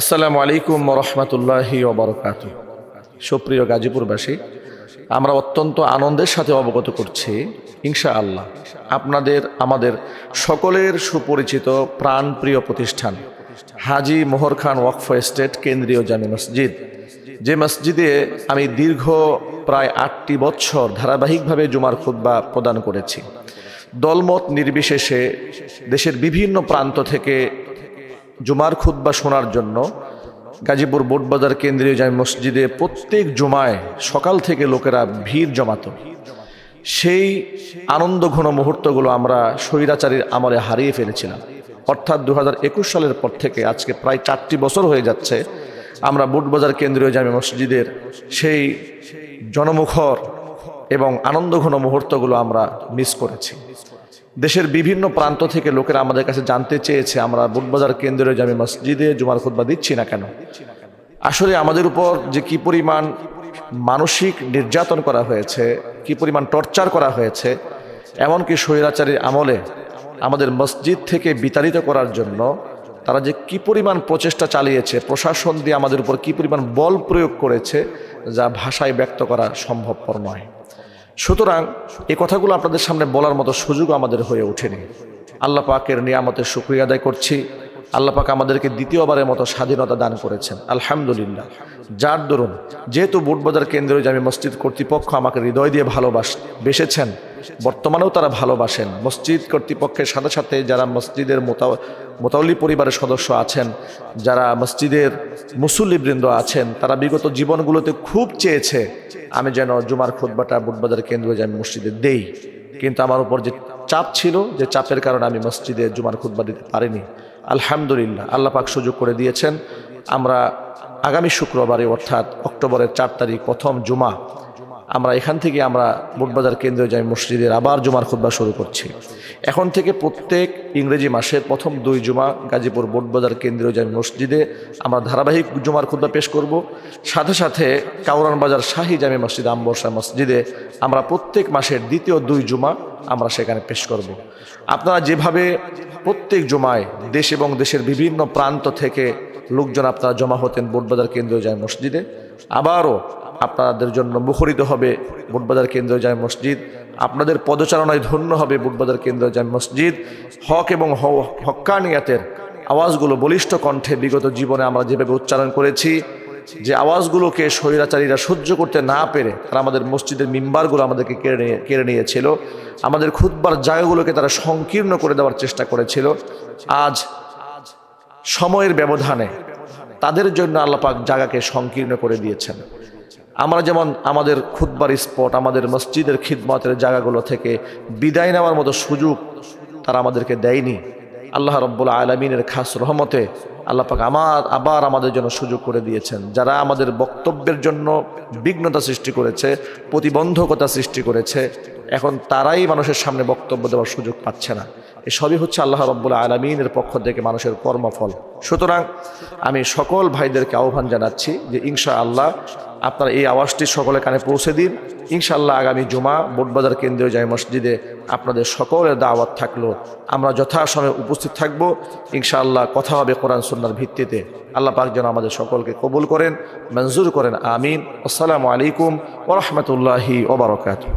আসসালামু আলাইকুম রহমতুল্লাহি ওবরকাত সুপ্রিয় গাজীপুরবাসী, আমরা অত্যন্ত আনন্দের সাথে অবগত করছি ইনশা আল্লাহ আপনাদের, আমাদের সকলের সুপরিচিত প্রাণপ্রিয় প্রতিষ্ঠান হাজি মোহর খান ওয়াকফ এস্টেট কেন্দ্রীয় জামি মসজিদ। যে মসজিদে আমি দীর্ঘ প্রায় আটটি বছর ধারাবাহিকভাবে জুমার খুদ্া প্রদান করেছি। দলমত নির্বিশেষে দেশের বিভিন্ন প্রান্ত থেকে জুমার খুদ্া শোনার জন্য গাজীপুর বোটবাজার কেন্দ্রীয় জামি মসজিদে প্রত্যেক জুমায় সকাল থেকে লোকেরা ভিড় জমাতো। সেই আনন্দ ঘন মুহূর্তগুলো আমরা স্বৈরাচারীর আমলে হারিয়ে ফেলেছিলাম। অর্থাৎ দু হাজার একুশ সালের পর থেকে আজকে প্রায় চারটি বছর হয়ে যাচ্ছে আমরা বুটবাজার কেন্দ্রীয় জামি মসজিদের সেই জনমুখর এবং আনন্দঘন মুহূর্তগুলো আমরা মিস করেছি। দেশের বিভিন্ন প্রান্ত থেকে লোকেরা আমাদের কাছে জানতে চেয়েছে, আমরা বুটবাজার কেন্দ্রীয় জামি মসজিদে জুমার খুতবা দিচ্ছি না কেন? আসলে আমাদের উপর যে কি পরিমাণ মানসিক নির্যাতন করা হয়েছে, কি পরিমাণ টর্চার করা হয়েছে, এমনকি স্বৈরাচারীর আমলে আমাদের মসজিদ থেকে বিতাড়িত করার জন্য তারা যে কি পরিমাণ প্রচেষ্টা চালিয়েছে, প্রশাসন দিয়ে আমাদের উপর কি পরিমাণ বল প্রয়োগ করেছে, যা ভাষায় ব্যক্ত করা সম্ভবপর নয়। সুতরাং এই কথাগুলো আপনাদের সামনে বলার মতো সুযোগ আমাদের হয়ে ওঠেনি। আল্লাহ পাকের নিয়ামতের সুক্রিয়া আদায় করছি। আল্লাহ পাক আমাদেরকে দ্বিতীয়বারের মতো স্বাধীনতা দান করেছেন। আলহামদুলিল্লাহ। যার দরুন যেহেতু বুটবাজার কেন্দ্রীয় জামি মসজিদ কর্তৃপক্ষ আমাকে হৃদয় দিয়ে ভালোবাস, বেসেছেন, বর্তমানেও তারা ভালোবাসেন। মসজিদ কর্তৃপক্ষের সাথে সাথে যারা মসজিদের মোতা মোতাউলি পরিবারের সদস্য আছেন, যারা মসজিদের মুসল্লিবৃন্দ আছেন, তারা বিগত জীবনগুলোতে খুব চেয়েছে, আমি যেন জুমার খুদ্বাটা বুটবাজার কেন্দ্রীয় জামি মসজিদে দেই। কিন্তু আমার উপর যে চাপ ছিল যে চাপের কারণে আমি মসজিদে জুমার খুদ্া দিতে পারিনি। আলহামদুলিল্লাহ, আল্লাহ পাক সুযোগ করে দিয়েছেন। আমরা আগামী শুক্রবারে, অর্থাৎ অক্টোবরের চার তারিখ, প্রথম জুমা আমরা এখান থেকে আমরা বুটবাজার কেন্দ্রীয় জামি মসজিদের আবার জুমার খুদ্া শুরু করছি এখন থেকে প্রত্যেক ইংরেজি মাসের প্রথম দুই জুমা গাজীপুর বুটবাজার কেন্দ্রীয় জামি মসজিদে আমরা ধারাবাহিক জুমার খুদ্া পেশ করব সাথে সাথে কাউরান বাজার শাহী জামি মসজিদ আম্বরসা মসজিদে আমরা প্রত্যেক মাসের দ্বিতীয় দুই জুমা আমরা সেখানে পেশ করব। আপনারা যেভাবে প্রত্যেক জুমায় দেশ এবং দেশের বিভিন্ন প্রান্ত থেকে লোকজন আপনারা জমা হতেন বুটবাজার কেন্দ্রীয় জামি মসজিদে, আবারও আপনাদের জন্য মুখরিত হবে বুটবাজার কেন্দ্রীয় জামি মসজিদ। আপনাদের পদচারণায় ধন্য হবে বুটবাজার কেন্দ্রীয় জামি মসজিদ। হক এবং হক্কানিয়াতের আওয়াজগুলো বলিষ্ঠ কণ্ঠে বিগত জীবনে আমরা যেভাবে উচ্চারণ করেছি, যে আওয়াজগুলোকে স্বৈরাচারীরা সহ্য করতে না পেরে তারা আমাদের মসজিদের মিম্বারগুলো আমাদেরকে কেড়ে নিয়ে, কেড়ে নিয়েছিল। আমাদের খুদবার জায়গাগুলোকে তারা সংকীর্ণ করে দেওয়ার চেষ্টা করেছিল। আজ সময়ের ব্যবধানে তাদের জন্য আল্লাপাক জায়গাকে সংকীর্ণ করে দিয়েছেন। আমরা যেমন আমাদের খুদবার স্পট, আমাদের মসজিদের খিদমতের জায়গাগুলো থেকে বিদায় নেওয়ার মতো সুযোগ তারা আমাদেরকে দেয়নি। আল্লাহ রব্বুল আলমিনের খাস রহমতে আল্লাহ পাক আমার, আবার আমাদের জন্য সুযোগ করে দিয়েছেন। যারা আমাদের বক্তব্যের জন্য বিঘ্নতা সৃষ্টি করেছে, প্রতিবন্ধকতা সৃষ্টি করেছে এখন তারাই মানুষের সামনে বক্তব্য দেওয়ার সুযোগ পাচ্ছে না। এসবই হচ্ছে আল্লাহ রব্বুল আলমিনের পক্ষ থেকে মানুষের কর্মফল। সুতরাং আমি সকল ভাইদেরকে আহ্বান জানাচ্ছি যে ইনশা আল্লাহ আপনার এই আওয়াজটি সকলের কানে পৌঁছে দিন। ইনশাল্লাহ আগামী জুমা বোটবাজার কেন্দ্রীয় জামি মসজিদে আপনাদের সকলের দাওয়াত থাকল। আমরা যথাসময়ে উপস্থিত থাকব। ইনশাআল্লাহ কথা হবে কোরআন সন্ন্যার ভিত্তিতে। আল্লাহ পাক যেন আমাদের সকলকে কবুল করেন, মঞ্জুর করেন, আমিন। আসসালামু আলাইকুম ওরহমতুল্লাহি ওবরকাত